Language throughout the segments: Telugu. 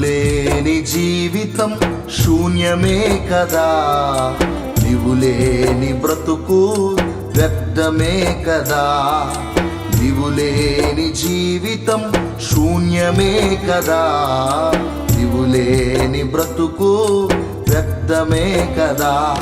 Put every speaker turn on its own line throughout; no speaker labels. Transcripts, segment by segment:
లేని జీవితం శూన్యమే కదా. నీవు లేని బ్రతుకు వ్యర్థమే కదా. నీవు లేని జీవితం శూన్యమే కదా. నీవు లేని బ్రతుకు వ్యర్థమే కదా.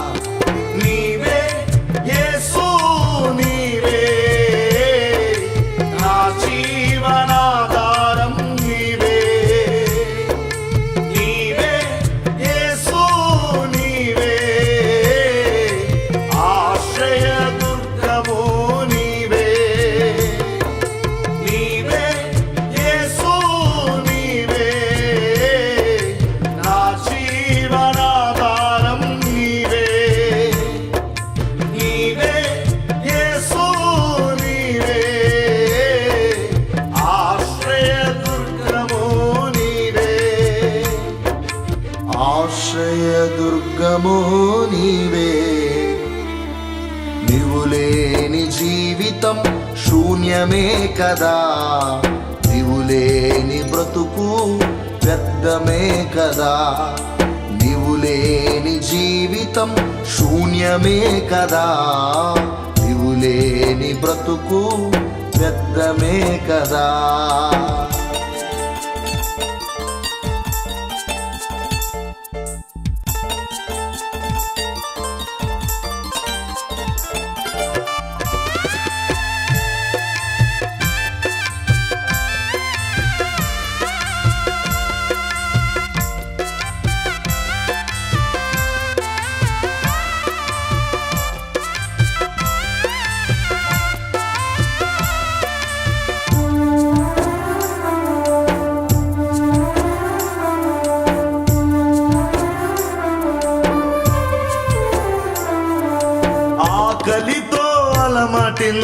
ఆశ్రయ దుర్గము నీవే. నీవు లేని జీవితం శూన్యమే కదా. నీవు లేని బ్రతుకు వ్యర్థమే కదా. నీవు లేని జీవితం శూన్యమే కదా. నీవు లేని బ్రతుకు వ్యర్థమే కదా.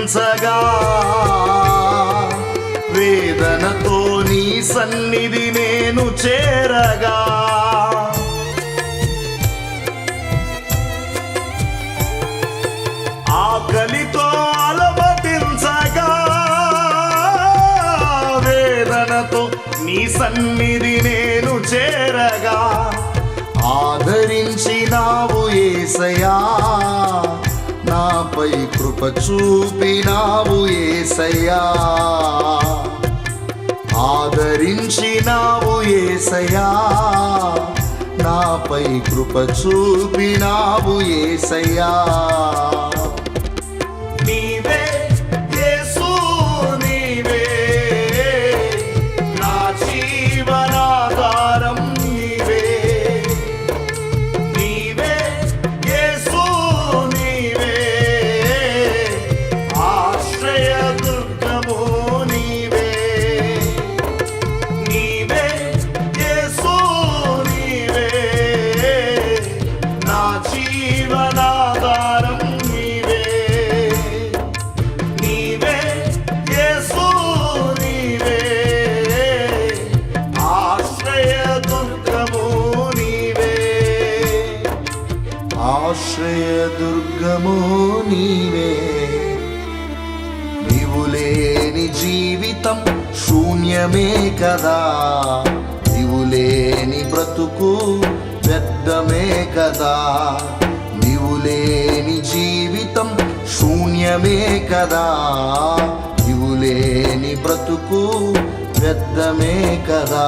అలమటించగా వేదనతో నీ సన్నిధి నేను చేరగా. ఆకలితో అలమటించగా వేదనతో నీ సన్నిధి నేను చేరగా. ఆదరించినావు ఏసయా నాపై కృప చూపినావు ఏసయ్యా. ఆదరించినావు ఏసయ్యా. నాపై కృప చూపినావు ఏసయ్యా. ఆశ్రయ దుర్గము నీవే. నీవు లేని జీవితం శూన్యమే కదా. నీవు లేని బ్రతుకు వ్యర్థమే కదా. నీవు లేని జీవితం శూన్యమే కదా. నీవు లేని బ్రతుకు వ్యర్థమే కదా.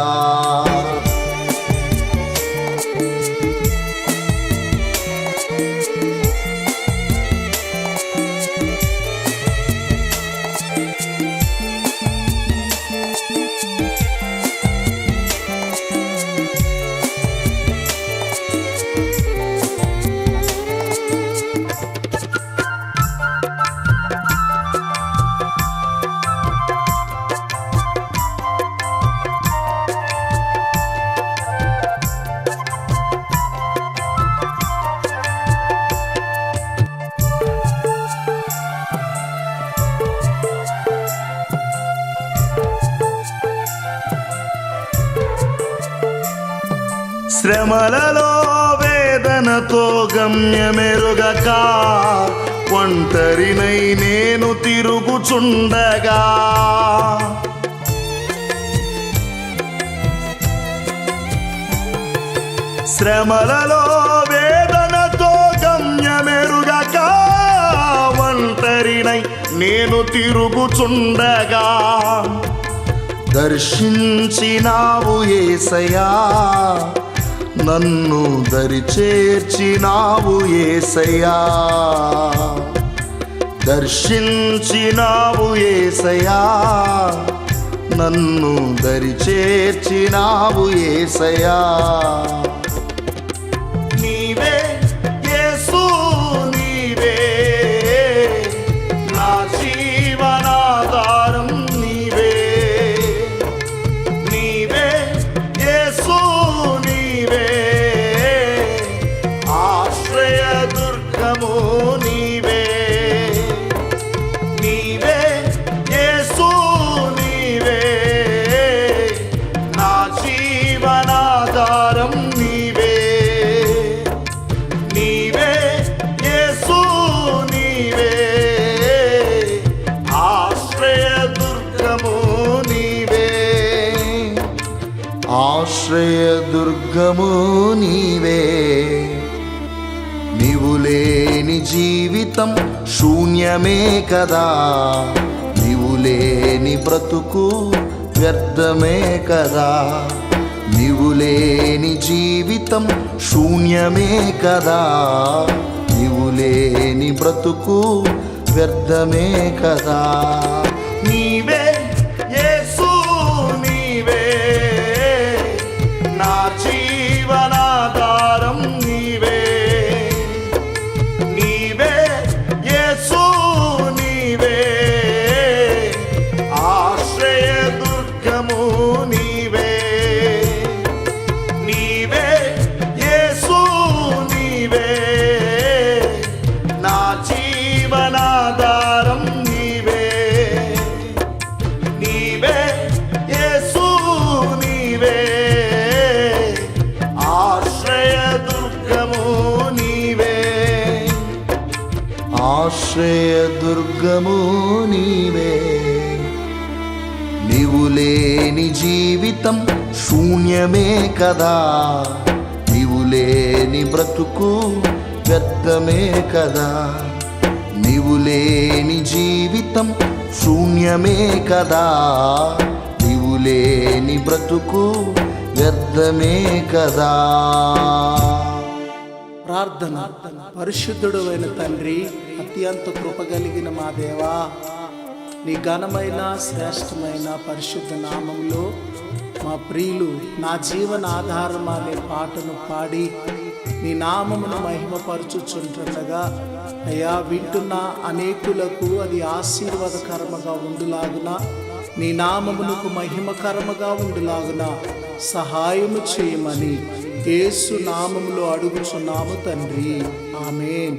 శ్రమలలో వేదనతో గమ్యమెరుగక ఒంటరినై నేను తిరుగుచుండగా. శ్రమలలో వేదనతో గమ్యమెరుగక ఒంటరినై నేను తిరుగుచుండగా. దర్శించినావు ఏసయా నన్ను దరి చేర్చినావు ఏసయ్యా. దర్శించినావు ఏసయా నన్ను దరి చేర్చినావు ఏసయా ఆశ్రయదుర్గము నీవే. నీవు లేని జీవితం శూన్యమే కదా. నీవు లేని బ్రతుకు వ్యర్థమే కదా. నీవు లేని జీవితం శూన్యమే కదా. నీవు లేని బ్రతుకు వ్యర్థమే కదా. ఆశ్రయదుర్గము నీవే. నీవు లేని జీవితం శూన్యమే కదా. నీవు లేని బ్రతుకు వ్యర్థమే కదా. నీవు లేని జీవితం శూన్యమే కదా. నీవు లేని బ్రతుకు వ్యర్థమే కదా.
ప్రార్థన. పరిశుద్ధుడు అయిన తండ్రి అత్యంత కృప కలిగిన మా దేవా నీ ఘనమైన శ్రేష్టమైన పరిశుద్ధ నామంలో మా ప్రియులు నా జీవన ఆధారం అనే పాటను పాడి నీ నామమును మహిమపరచుచుంటుండగా అయ్యా వింటున్న అనేకులకు అది ఆశీర్వాదకరముగా ఉండులాగున నీ నామమునకు మహిమకరముగా ఉండులాగున సహాయము చేయమని యేసు నామములో అడుగుచున్నాము తండ్రి. ఆమె